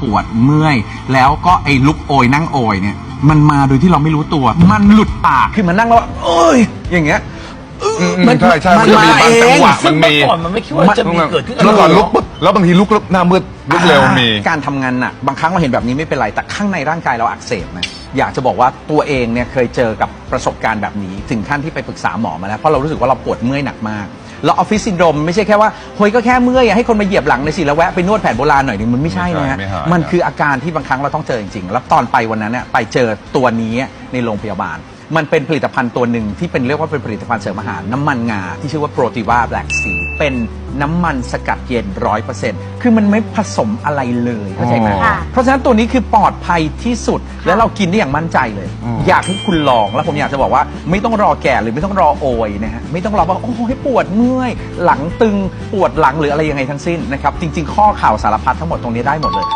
ปวดเมื่อย แล้วก็ไอ้ลุกโอยนั่งโอยเนี่ย มันมาโดยที่เราไม่รู้ตัว มันหลุดปากขึ้นมานั่งแล้วโอ้ย อย่างเงี้ย อืมใช่ใช่มัมันนจะมีมาบางจังหวะเองมันมีซึ่งเมื่อก่อนมันไม่คิดว่าจะมีเกิดขึ้นกับแล้วก่อนเราลุกปุ๊บแล้วบางทีลุกแล้วหน้ามืดลุกเร็วมีการทำงานหนักบางครั้งเราเห็นแบบนี้ไม่เป็นไร แต่ข้างในร่างกายเราอักเสบนะอยากจะบอกว่าตัวเองเนี่ยเคยเจอกับประสบการณ์แบบนี้ ถึงขั้นที่ไปปรึกษาหมอมาแล้วเพราะเรารู้สึกว่าเราปวดเมื่อยหนักมาก แล้วออฟฟิศซินโดรมไม่ใช่แค่ว่าเฮ้ยก็แค่เมื่อยอะให้คนมาเหยียบหลังเลยสิแล้วแวะไปนวดแผนโบราณหน่อยนึงมันไม่ใช่นะฮะไม่ใช่ไม่หาย มันคืออาการที่บางครั้งเราต้องเจอจริงๆแล้วตอนไปวันนั้นเนี่ยไปเจอตัวนี้ในโรงพยาบาล มันเป็นผลิตภัณฑ์ตัวหนึ่งที่เป็นเรียกว่าเป็นผลิตภัณฑ์เสริมอาหารน้ำมันงา ที่ชื่อว่าโปรติวาแบล็กซีเป็นน้ำมันสกัดเย็นร้อยเปอร์เซ็นต์คือมันไม่ผสมอะไรเลยเข้าใจไหมอ๋อค่ะเพราะฉะนั้นตัวนี้คือปลอดภัยที่สุดและเรากินได้อย่างมั่นใจเลย อืม อยากให้คุณลองแล้วผมอยากจะบอกว่า ไม่ต้องรอแก่หรือไม่ต้องรอโอยนะฮะไม่ต้องรอว่าโอ้ยปวดเมื่อย หลังตึงปวดหลังหรืออะไรยังไงทั้งสิ้นนะครับจริง ๆ ข้อเข่าสารพัดทั้งหมดตรงนี้ได้หมดเลย